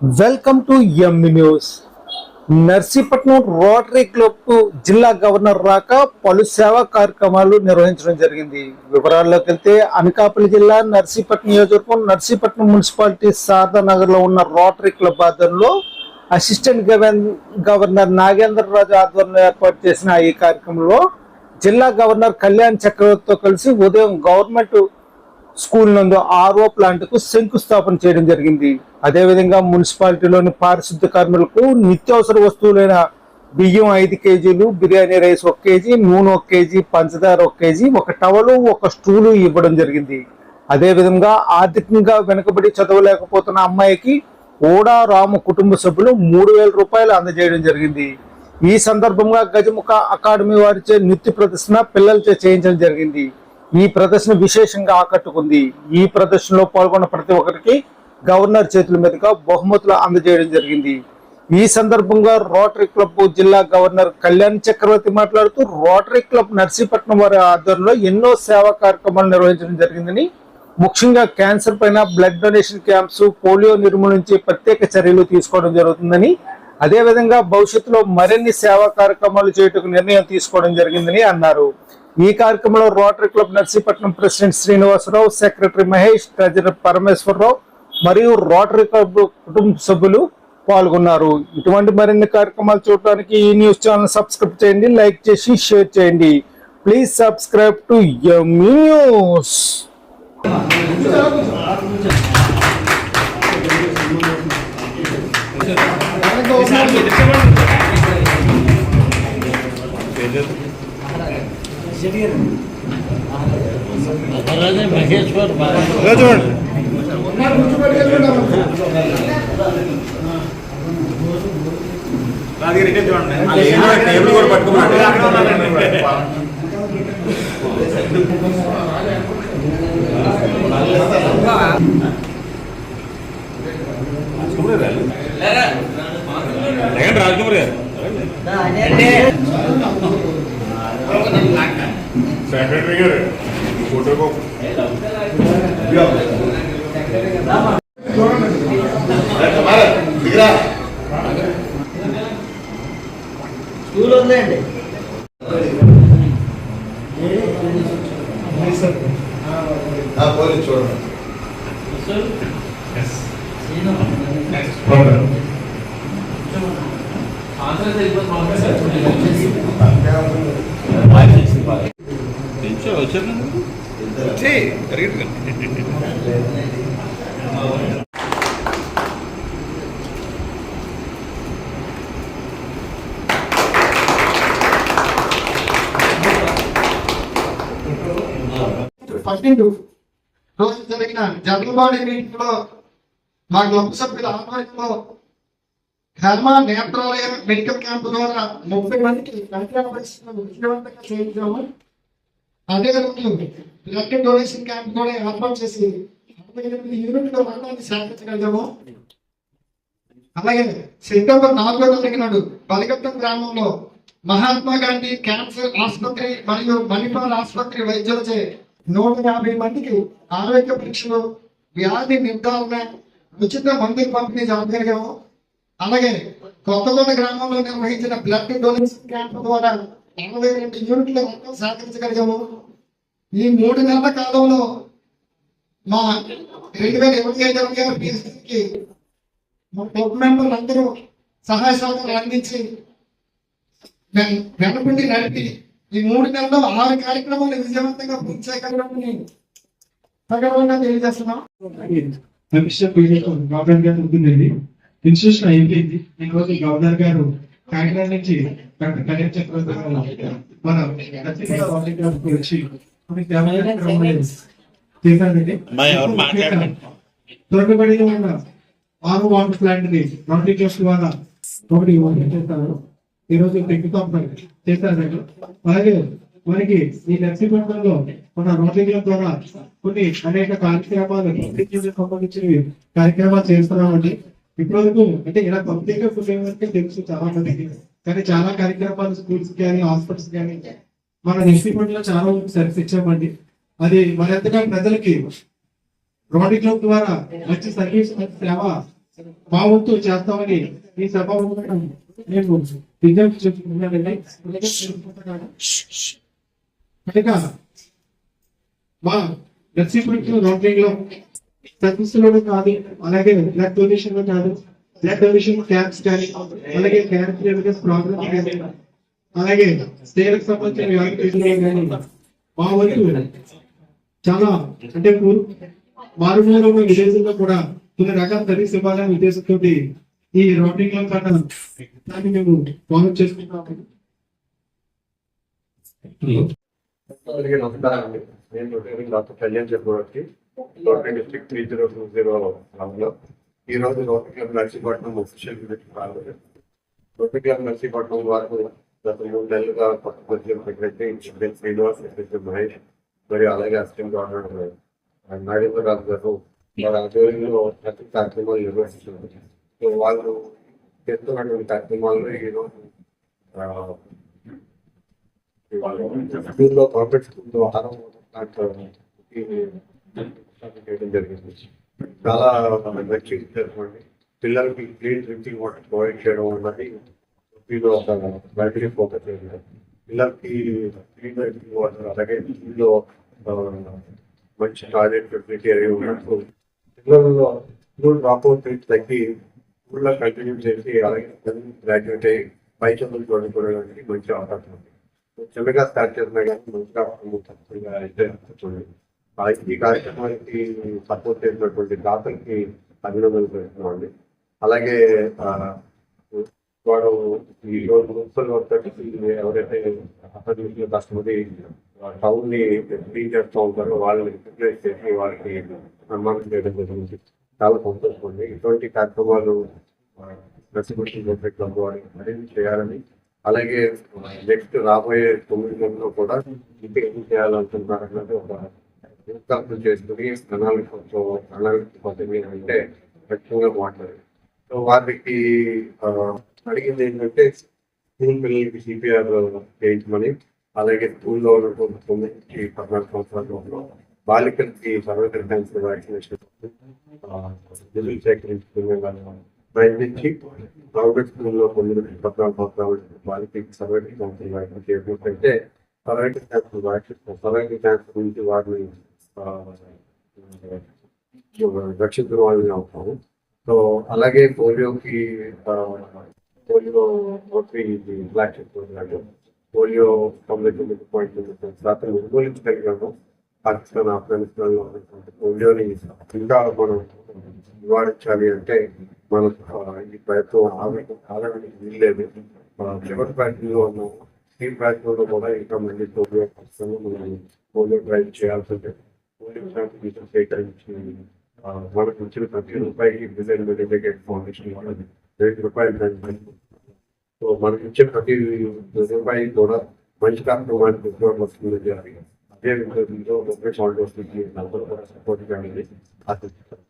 Welcome to MB news Narsipatnam Rotary Club జిల్లా governor రాక పలు సేవా కార్యక్రమాలు నిర్వహించడం జరిగింది. వివరాల్లోకి వెళ్తే అనకాపల్లి జిల్లా నర్సీపట్నం నియోజకవర్గం నర్సీపట్నం మున్సిపాలిటీ శారదా నగర్లో ఉన్న రోటరీ క్లబ్ ఆధ్వర్యంలో అసిస్టెంట్ గవర్న- గవర్నర్ నాగేంద్రరాజు ఆధ్వర్యంలో ఏర్పాటు చేసిన ఈ కార్యక్రమంలో జిల్లా గవర్నర్ కళ్యాణ్ చక్రవర్తితో కలిసి ఉదయం గవర్నమెంట్ స్కూల్ నందు ఆర్ఓ ప్లాంట్కు శంకుస్థాపన చేయడం జరిగింది. అదేవిధంగా మున్సిపాలిటీలోని పారిశుద్ధ కార్మికులకు నిత్యావసర వస్తువులైన బియ్యం ఐదు కేజీలు బిర్యానీ రైస్ ఒక కేజీ నూనె ఒక కేజీ పంచదార ఒక కేజీ ఒక టవలు ఒక స్టూలు ఇవ్వడం జరిగింది. అదేవిధంగా ఆర్థికంగా వెనుకబడి చదవలేకపోతున్న అమ్మాయికి ఓడా రాము కుటుంబ సభ్యులు మూడు వేల రూపాయలు అందజేయడం జరిగింది. ఈ సందర్భంగా గజముఖ అకాడమీ వారిచే నృత్య ప్రదర్శన పిల్లలచే చేయించడం జరిగింది. ఈ ప్రదర్శన విశేషంగా ఆకట్టుకుంది. ఈ ప్రదర్శనలో పాల్గొన్న ప్రతి ఒక్కరికి గవర్నర్ చేతుల మీదుగా బహుమతులు అందజేయడం జరిగింది. ఈ సందర్భంగా రోటరీ క్లబ్ జిల్లా గవర్నర్ కళ్యాణ్ చక్రవర్తి మాట్లాడుతూ రోటరీ క్లబ్ నర్సీపట్నం వారి ఆధ్వర్యంలో ఎన్నో సేవా కార్యక్రమాలు నిర్వహించడం జరిగిందని ముఖ్యంగా క్యాన్సర్ పైన బ్లడ్ డొనేషన్ క్యాంప్స్ పోలియో నిర్మూలించే ప్రత్యేక చర్యలు తీసుకోవడం జరుగుతుందని అదేవిధంగా భవిష్యత్తులో మరిన్ని సేవా కార్యక్రమాలు చేయటకు నిర్ణయం తీసుకోవడం జరిగిందని అన్నారు. ఈ కార్యక్రమంలో Rotary Club Narsipatnam president Srinivasarao secretary Mahesh treasurer Parameswararao మరియు రోటరీ క్లబ్ కుటుంబ సభ్యులు పాల్గొన్నారు. ఇటువంటి మరిన్ని కార్యక్రమాలు చూడడానికి ఈ న్యూస్ ఛానల్ సబ్స్క్రైబ్ చేయండి లైక్ చేసి షేర్ చేయండి. Please subscribe to news Maheshwar చూడండి టేబుల్ కూడా పట్టుకున్నాడు రాజకుమార్ గారు సెక్రటరీ గారు ఫోటో దిగరా స్కూల్ ఉందండి పోలీస్ చూడండి పన్నెండు రోజు జరిగిన జగన్బాడి మీటింగ్లో మా క్లబ్ సభ్యుల ఆధ్వర్యంలో ధర్మ నేత్రాలయ మెడికల్ క్యాంప్ ద్వారా ముప్పై మందికి విజయవంతంగా చేయించాము. అదే రోజు బ్లడ్ డొనేషన్ క్యాంప్ కూడా ఏర్పాటు చేసి అరవై ఎనిమిది యూనిట్ల రక్తాన్ని సేకరించగలిగాము. అలాగే సెప్టెంబర్ నాలుగో తారీఖు నాడు బలిగట్టం గ్రామంలో మహాత్మా గాంధీ క్యాన్సర్ ఆసుపత్రి మరియు మణిపాల్ ఆసుపత్రి వైద్యులచే నూట యాభై మందికి ఆరోగ్య పరీక్షలు వ్యాధి నిర్ధారణ ఉచిత మందులు పంపిణీ జరగలిగాము అలాగే కొత్తగూడ గ్రామంలో నిర్వహించిన బ్లడ్ డొనేషన్ క్యాంప్ ద్వారా అరవై రెండు యూనిట్ల రక్తం సేకరించగలిగాము. ఈ మూడు నెలల కాలంలో మా రెండు వేల ఇరవై ఐదు ఇరవై ఆరు PSC మా క్లబ్ మెంబర్లు అందరూ సహాయ సహకారాలు అందించి వెన్- వెనకుండి నడిపి ఈ మూడు నెలల్లో ఆరు కార్యక్రమాలు విజయవంతంగా పూర్తి చేయగలమని సగర్వంగా తెలియజేస్తున్నాం. కమిషనర్ గవర్నర్ గారు ఉంటుందండి. ఇన్స్టిట్యూషన్ అయిపోయింది. ఈ గవర్నర్ గారు కాకినాడ నుంచి డాక్టర్ కళ్యాణ్ చక్రవర్తి గారు మన ఖచ్చితంగా వచ్చి తొలగబడిన ఉన్న ఆరు వాటర్ ప్లాంట్ని రోటరీ ట్రస్ట్ ద్వారా. ఒకటి చేస్తారు ఈ రోజు టెక్నికల్ చేశారండి అలాగే మనకి ఈ నర్సీపట్నంలో మన రోటరీ క్లబ్ ద్వారా కొన్ని అనేక కార్యక్రమాలు సంబంధించినవి కార్యక్రమాలు చేస్తున్నామండి. ఇప్పటివరకు అంటే ఇలా ప్రత్యేక వరకు తెలుసు చాలా మందికి కానీ చాలా కార్యక్రమాలు స్కూల్స్ కానీ హాస్పిటల్స్ కానీ మన లో చాలా వరకు సర్వీస్ ఇచ్చామండి అది మరింతగా ప్రజలకి రోడ్డు క్లబ్ ద్వారా మంచి సర్వీస్ మంచి సేవ మా వంతు చేస్తామని ఈ సభ నేను విజ్ఞప్తి చెప్తున్నానండి. మా నర్సీపట్నం రౌండింగ్లో సర్వీసులో కాదు అలాగే బ్లడ్ డొనేషన్లో కాదు బ్లడ్ డొనేషన్ క్యాంప్స్ కానీ అలాగే క్యాన్సర్ అవేర్నెస్ ప్రోగ్రామ్స్ కానీ అలాగే స్త్రీలకు సంబంధించిన మా వంతు చాలా అంటే మారుమూల విదేశంలో కూడా కొన్ని రకాల సర్వీస్ ఇవ్వాలనే ఉద్దేశంతో ఈ రౌండింగ్లో కన్నా దాన్ని మేము ఫాలో చేసుకుంటాము. Retiring doctor Kalyan Chakravarthi government district three zero two zero లో ఈ రోజు రోటరీ క్లబ్ నర్సీపట్నం ఒఫీషియల్ రాలేదు రోటరీ క్లబ్ నర్సీపట్నం వారు గత మూడు నెలలుగా కొత్త పరిచయం సెక్రటరీ చికెన్ శ్రీనివాస్ సెక్రటరీ మహేష్ మరియు అలాగే అసిస్టెంట్ గవర్నర్ నాగేంద్ర రాజు గారు వారి ఆధ్వర్యంలో ప్రతి కార్యక్రమాలు నిర్వహిస్తున్నారు. వాళ్ళు చేస్తున్నటువంటి కార్యక్రమాల్లో ఈరోజు స్కూల్లో కాంపెట్ స్కూల్లో చేయడం జరిగింది. చాలా మంచి పిల్లలకి క్లీన్ డ్రింకింగ్ వాటర్ ప్రొవైడ్ చేయడం అన్నది వీళ్ళు ఒక ప్రైమరీ ఫోకస్ చేయాలి పిల్లలకి క్లీన్ డ్రింకింగ్ వాటర్ అలాగే స్కూల్లో మంచి టాయిలెట్ ఫెసిలిటీ అనేవి ఉన్నట్టు పిల్లల్లో స్కూల్ డ్రాప్ అవుట్ రేట్ తగ్గి స్కూల్లో కంటిన్యూ చేసి అలాగే గ్రాడ్యుయేట్ అయ్యి పై చదువులు చదువుకోవడానికి మంచి అవకాశం ఉంది. చిన్నగా స్టార్ట్ చేసినా కానీ మంచిగా తప్పకుండా అయితే ఈ కార్యక్రమానికి సపోర్ట్ చేసినటువంటి దాతలకి అభినందనలు చేస్తున్నామండి అలాగే వాడు ఈ రోజు మున్సిపల్ వర్క్ ఎవరైతే అసలు కష్టపడి టౌన్ని క్లీన్ చేస్తూ ఉంటారో వాళ్ళని రిప్లేస్ చేసి వాళ్ళకి సన్మానం చేయడం జరిగింది. చాలా సంతోషం ఉంది ఇటువంటి కార్యక్రమాలు రెసిడెన్షియల్ క్లబ్ వారి మరిన్ని చేయాలని అలాగే నెక్స్ట్ రాబోయే తొమ్మిది నెలలో కూడా ఇంకా ఏం చేయాలనుకుంటున్నారన్నది ఒక రూపకల్పన చేసుకుని ప్రణాళిక ప్రణాళిక పద్ధతి అంటే ఖచ్చితంగా మాట్లాడారు వారికి అడిగింది ఏంటంటే స్కూల్ పిల్లలకి సిపిఆర్ చేయించమని అలాగే స్కూల్లో ఉన్నటువంటి తొమ్మిది పద్నాలుగు సంవత్సరాల బాలికలకి సర్వైకల్ క్యాన్సర్ వ్యాక్సినేషన్ నిధులు సేకరించుకునే ప్రయత్నించి ప్రైవేట్ స్కూల్లో పొందిన పద్నాలుగు సంవత్సరాల బాలికలకి సర్వైకల్ క్యాన్సర్ వ్యాక్సిన్ చేయకుంటే cervical cancer vaccine cervical cancer గురించి వారిని రక్షించడం వాళ్ళని అవుతాము. సో అలాగే పోలియోకి పోలియో బ్లాక్ చెప్తున్నాడు పోలియో తొంభై తొమ్మిది పాయింట్ తొమ్మిది శాతం నిర్మూలించగలిగాము పాకిస్తాన్ ఆఫ్ఘనిస్తాన్లో పోలియోని ఇంకా మనం నివారించాలి అంటే మనం ఈ ప్రయత్నం ఆమె ఆగడానికి వీల్లేదు. ఆ, చివరి ఉన్నాము స్టీమ్ ప్రయత్నంలో కూడా ఇంకా మళ్ళీ పోలియో ఖచ్చితంగా మనం పోలియో డ్రైవ్ చేయాల్సి ఉంటుంది పోలియో శాతం సేకరించి వాళ్ళకి వచ్చిన ప్రతి రూపాయికి డిజైన్ డెలిగేట్ ఫౌండేషన్ వాళ్ళది రెండు రూపాయలు సో మనకి ఇచ్చే ప్రతి రూపాయి కూడా మంచి కార్యక్రమానికి ఉపయోగం వస్తుంది అదే విధంగా ఫౌండేషన్ నలుగురు కూడా సపోర్ట్ చేయాలని ఆశిస్తున్నాను